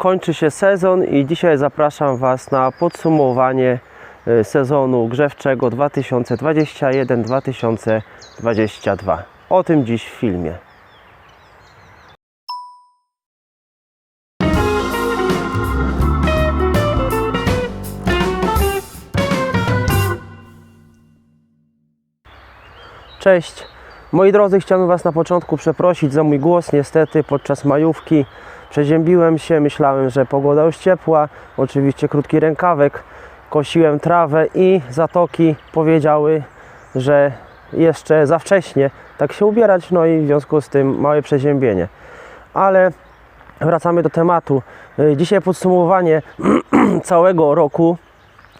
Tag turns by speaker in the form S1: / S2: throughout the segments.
S1: kończy się sezon i dzisiaj zapraszam Was na podsumowanie y, sezonu grzewczego 2021-2022. O tym dziś w filmie. Cześć. Moi drodzy, chciałbym Was na początku przeprosić za mój głos. Niestety podczas majówki przeziębiłem się, myślałem, że pogoda już ciepła, oczywiście krótki rękawek, kosiłem trawę i zatoki powiedziały, że jeszcze za wcześnie tak się ubierać, no i w związku z tym małe przeziębienie. Ale wracamy do tematu. Y, Dzisiaj podsumowanie całego roku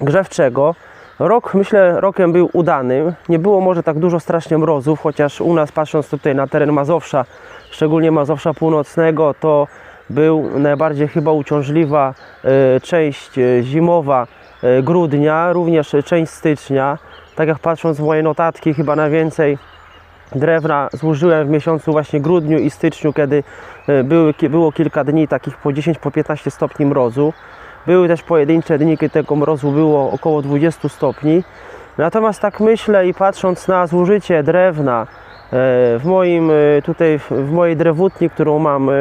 S1: grzewczego. Rok, myślę, rokiem był udanym. Nie było może tak dużo strasznie mrozów, chociaż u nas, patrząc tutaj na teren Mazowsza, szczególnie Mazowsza Północnego, to był najbardziej chyba uciążliwa e, część e, zimowa e, grudnia, również część stycznia. Tak jak patrząc w moje notatki, chyba najwięcej drewna złożyłem w miesiącu właśnie grudniu i styczniu, kiedy były, było kilka dni takich po 10, po 15 stopni mrozu. Były też pojedyncze dni, kiedy tego mrozu było około 20 stopni. Natomiast tak myślę i patrząc na zużycie drewna w moim e, tutaj w- mojej drewutni, którą mam e,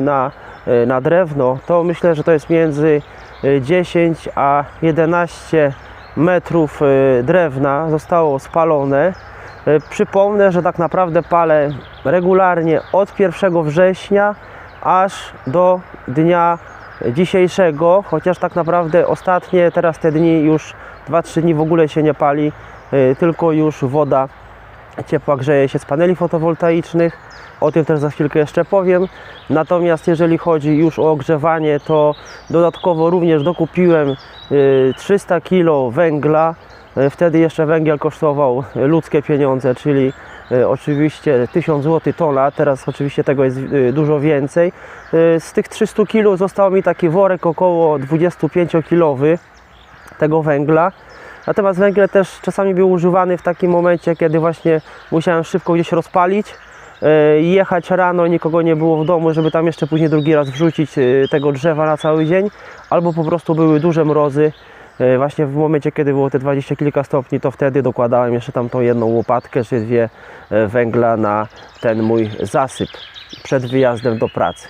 S1: na, e, na drewno, to myślę, że to jest między e, 10 a 11 metrów e, drewna zostało spalone. E, Przypomnę, że tak naprawdę palę regularnie od 1 września aż do dnia dzisiejszego, chociaż tak naprawdę ostatnie teraz te dni już 2-3 dni w ogóle się nie pali, e, tylko już woda ciepła grzeje się z paneli fotowoltaicznych. O tym też za chwilkę jeszcze powiem. Natomiast jeżeli chodzi już o ogrzewanie, to dodatkowo również dokupiłem y, 300 kg węgla. Y, Wtedy jeszcze węgiel kosztował ludzkie pieniądze, czyli y, oczywiście 1000 zł tona. Teraz oczywiście tego jest y, dużo więcej. Y, Z tych 300 kg został mi taki worek około 25 kg tego węgla. Natomiast węgiel też czasami był używany w takim momencie, kiedy właśnie musiałem szybko gdzieś rozpalić, e, jechać rano, nikogo nie było w domu, żeby tam jeszcze później drugi raz wrzucić e, tego drzewa na cały dzień, albo po prostu były duże mrozy. E, Właśnie w momencie, kiedy było te 20 kilka stopni, to wtedy dokładałem jeszcze tam tą jedną łopatkę czy dwie węgla na ten mój zasyp przed wyjazdem do pracy.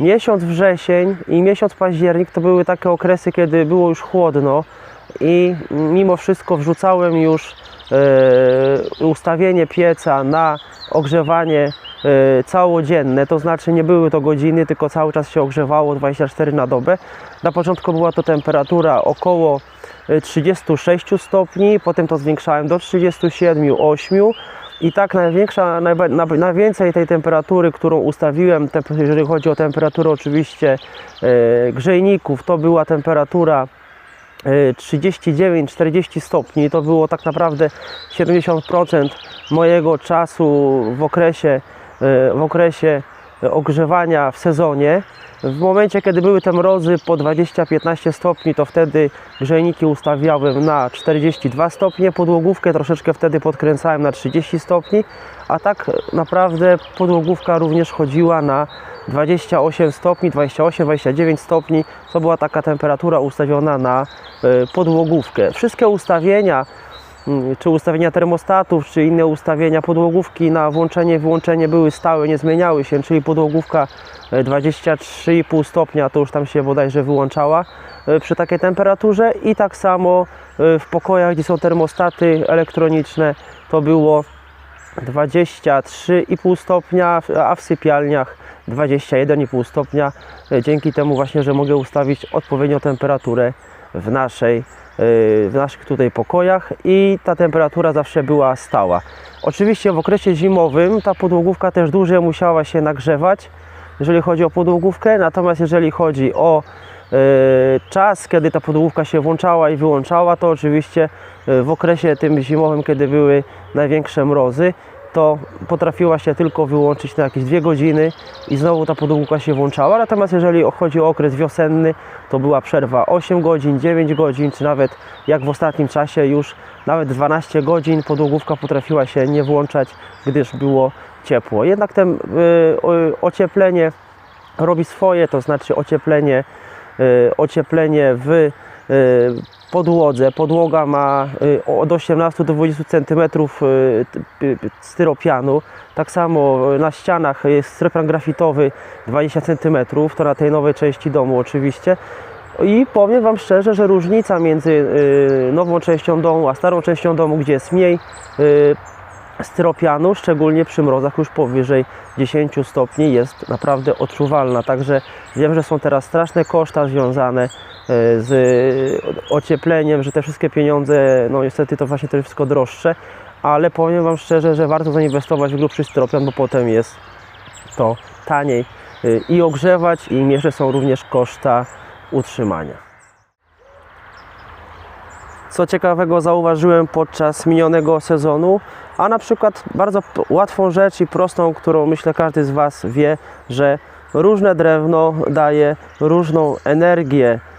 S1: Miesiąc wrzesień i miesiąc październik to były takie okresy, kiedy było już chłodno i mimo wszystko wrzucałem już e, ustawienie pieca na ogrzewanie e, całodzienne, to znaczy nie były to godziny, tylko cały czas się ogrzewało 24 na dobę. Na początku była to temperatura około e, 36 stopni, potem to zwiększałem do 37, 8 i tak największa, najwięcej tej temperatury, którą ustawiłem, jeżeli chodzi o temperaturę oczywiście e, grzejników, to była temperatura e, 39-40 stopni. To było tak naprawdę 70% mojego czasu w okresie, e, w okresie ogrzewania w sezonie. W momencie, kiedy były te mrozy po 20-15 stopni, to wtedy grzejniki ustawiałem na 42 stopnie, podłogówkę troszeczkę wtedy podkręcałem na 30 stopni, a tak naprawdę podłogówka również chodziła na 28 stopni, 28-29 stopni, to była taka temperatura ustawiona na e, podłogówkę. Wszystkie ustawienia, mm, czy ustawienia termostatów, czy inne ustawienia podłogówki na włączenie, wyłączenie były stałe, nie zmieniały się, czyli podłogówka e, 23,5 stopnia to już tam się bodajże wyłączała e, przy takiej temperaturze i tak samo e, w pokojach, gdzie są termostaty elektroniczne, to było 23,5 stopnia, a w sypialniach 21,5 stopnia. E, Dzięki temu właśnie, że mogę ustawić odpowiednią temperaturę w naszej, e, w naszych tutaj pokojach i ta temperatura zawsze była stała. Oczywiście w okresie zimowym ta podłogówka też dłużej musiała się nagrzewać, jeżeli chodzi o podłogówkę, natomiast jeżeli chodzi o e, czas, kiedy ta podłogówka się włączała i wyłączała, to oczywiście w okresie tym zimowym, kiedy były największe mrozy, to potrafiła się tylko wyłączyć na jakieś dwie godziny i znowu ta podłogówka się włączała. Natomiast jeżeli chodzi o okres wiosenny, to była przerwa 8 godzin, 9 godzin, czy nawet jak w ostatnim czasie już nawet 12 godzin podłogówka potrafiła się nie włączać, gdyż było ciepło. Jednak ten y, ocieplenie robi swoje, to znaczy ocieplenie, y, ocieplenie w y, podłodze. Podłoga ma y, od 18 do 20 cm styropianu. Tak samo na ścianach jest styropian grafitowy 20 cm, to na tej nowej części domu oczywiście. I powiem Wam szczerze, że różnica między y, nową częścią domu a starą częścią domu, gdzie jest mniej y, styropianu, szczególnie przy mrozach już powyżej 10 stopni jest naprawdę odczuwalna. Także wiem, że są teraz straszne koszta związane y, z ociepleniem, że te wszystkie pieniądze, no niestety to właśnie to jest wszystko droższe, ale powiem Wam szczerze, że warto zainwestować w grubszy styropian, bo potem jest to taniej y, i ogrzewać i mniejsze są również koszta utrzymania. Co ciekawego zauważyłem podczas minionego sezonu, a na przykład bardzo łatwą rzecz i prostą, którą myślę każdy z Was wie, że różne drewno daje różną energię e,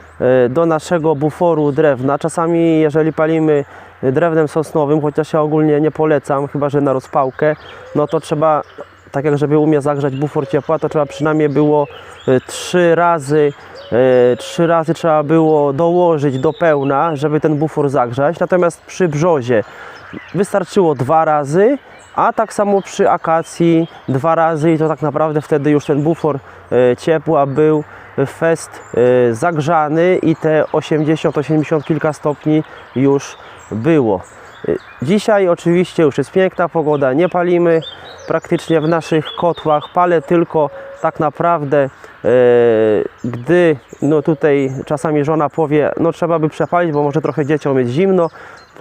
S1: do naszego buforu drewna. Czasami jeżeli palimy drewnem sosnowym, chociaż ja ogólnie nie polecam, chyba że na rozpałkę, no to trzeba, tak jak żeby umie zagrzać bufor ciepła, to trzeba przynajmniej było e, trzy razy E, trzy razy trzeba było dołożyć do pełna, żeby ten bufor zagrzać. Natomiast przy brzozie wystarczyło dwa razy, a tak samo przy akacji dwa razy i to tak naprawdę wtedy już ten bufor e, ciepła był fest e, zagrzany i te 80-80 kilka stopni już było. E, Dzisiaj oczywiście już jest piękna pogoda, nie palimy praktycznie w naszych kotłach, palę tylko tak naprawdę, e, gdy no tutaj czasami żona powie, no trzeba by przepalić, bo może trochę dzieciom jest zimno,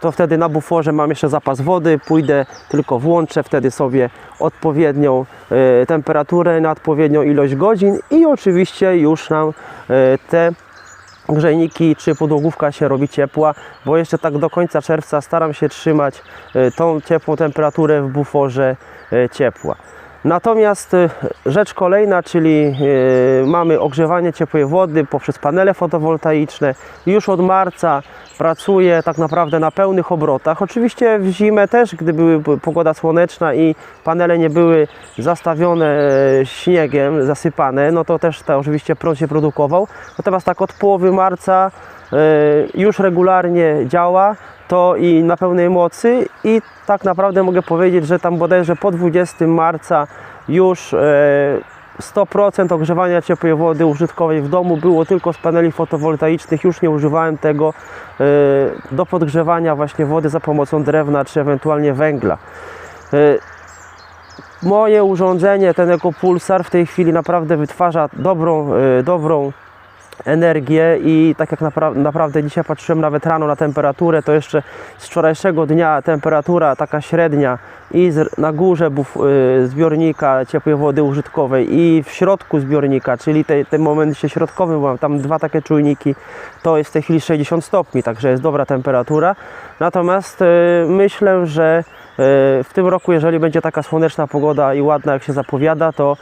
S1: to wtedy na buforze mam jeszcze zapas wody, pójdę tylko włączę wtedy sobie odpowiednią e, temperaturę na odpowiednią ilość godzin i oczywiście już nam e, te grzejniki czy podłogówka się robi ciepła, bo jeszcze tak do końca czerwca staram się trzymać e, tą ciepłą temperaturę w buforze e, ciepła. Natomiast e, rzecz kolejna, czyli e, mamy ogrzewanie ciepłej wody poprzez panele fotowoltaiczne. Już od marca pracuję tak naprawdę na pełnych obrotach. Oczywiście w zimę też, gdy była pogoda słoneczna i panele nie były zastawione e, śniegiem, zasypane, no to też to oczywiście prąd się produkował. Natomiast tak od połowy marca już regularnie działa to i na pełnej mocy i tak naprawdę mogę powiedzieć, że tam bodajże po 20 marca już e, 100% ogrzewania ciepłej wody użytkowej w domu było tylko z paneli fotowoltaicznych, już nie używałem tego e, do podgrzewania właśnie wody za pomocą drewna czy ewentualnie węgla. E, Moje urządzenie, ten EcoPulsar w tej chwili naprawdę wytwarza dobrą, e, dobrą energię i tak jak napra- naprawdę dzisiaj patrzyłem nawet rano na temperaturę, to jeszcze z wczorajszego dnia temperatura taka średnia i z, na górze buf, y, zbiornika ciepłej wody użytkowej i w środku zbiornika, czyli te, tym momencie środkowym, bo mam tam dwa takie czujniki, to jest w tej chwili 60 stopni, także jest dobra temperatura. Natomiast y, myślę, że w tym roku, jeżeli będzie taka słoneczna pogoda i ładna jak się zapowiada, to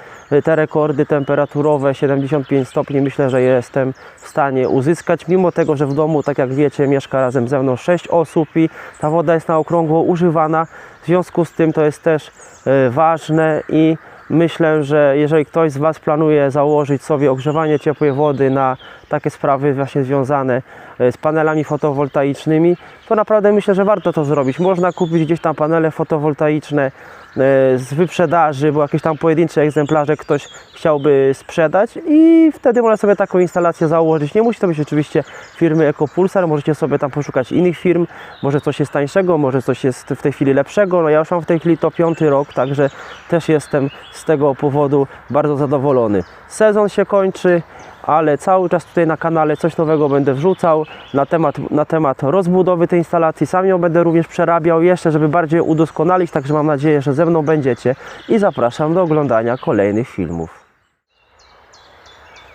S1: te rekordy temperaturowe 75 stopni myślę, że jestem w stanie uzyskać. Mimo tego, że w domu, tak jak wiecie, mieszka razem ze mną 6 osób i ta woda jest na okrągło używana. W związku z tym to jest też e, ważne i myślę, że jeżeli ktoś z Was planuje założyć sobie ogrzewanie ciepłej wody na takie sprawy właśnie związane e, z panelami fotowoltaicznymi, to naprawdę myślę, że warto to zrobić. Można kupić gdzieś tam panele fotowoltaiczne e, z wyprzedaży, bo jakieś tam pojedyncze egzemplarze ktoś chciałby sprzedać i wtedy można sobie taką instalację założyć. Nie musi to być oczywiście firmy EcoPulsar, możecie sobie tam poszukać innych firm, może coś jest tańszego, może coś jest w tej chwili lepszego. No ja już mam w tej chwili to piąty rok, także też jestem z tego powodu bardzo zadowolony. Sezon się kończy, ale cały czas tutaj na kanale coś nowego będę wrzucał na temat, na temat rozbudowy tej instalacji. Sam ją będę również przerabiał jeszcze, żeby bardziej udoskonalić, także mam nadzieję, że ze mną będziecie i zapraszam do oglądania kolejnych filmów.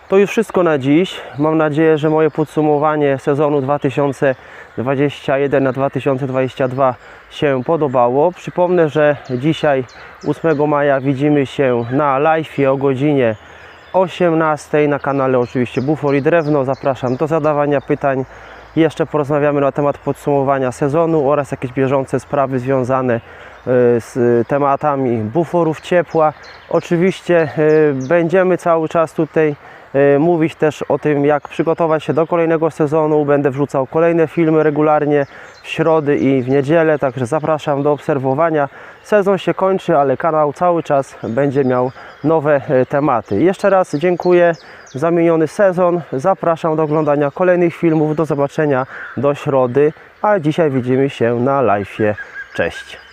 S1: To już wszystko na dziś. Mam nadzieję, że moje podsumowanie sezonu 2021 na 2022 się podobało. Przypomnę, że dzisiaj 8 maja widzimy się na live o godzinie 18 na kanale oczywiście Bufor i Drewno. Zapraszam do zadawania pytań. Jeszcze porozmawiamy na temat podsumowania sezonu oraz jakieś bieżące sprawy związane z tematami buforów ciepła. Oczywiście e, będziemy cały czas tutaj mówić też o tym, jak przygotować się do kolejnego sezonu. Będę wrzucał kolejne filmy regularnie w środy i w niedzielę, także zapraszam do obserwowania. Sezon się kończy, ale kanał cały czas będzie miał nowe e, tematy. Jeszcze raz dziękuję za miniony sezon. Zapraszam do oglądania kolejnych filmów. Do zobaczenia do środy, a dzisiaj widzimy się na live. Cześć.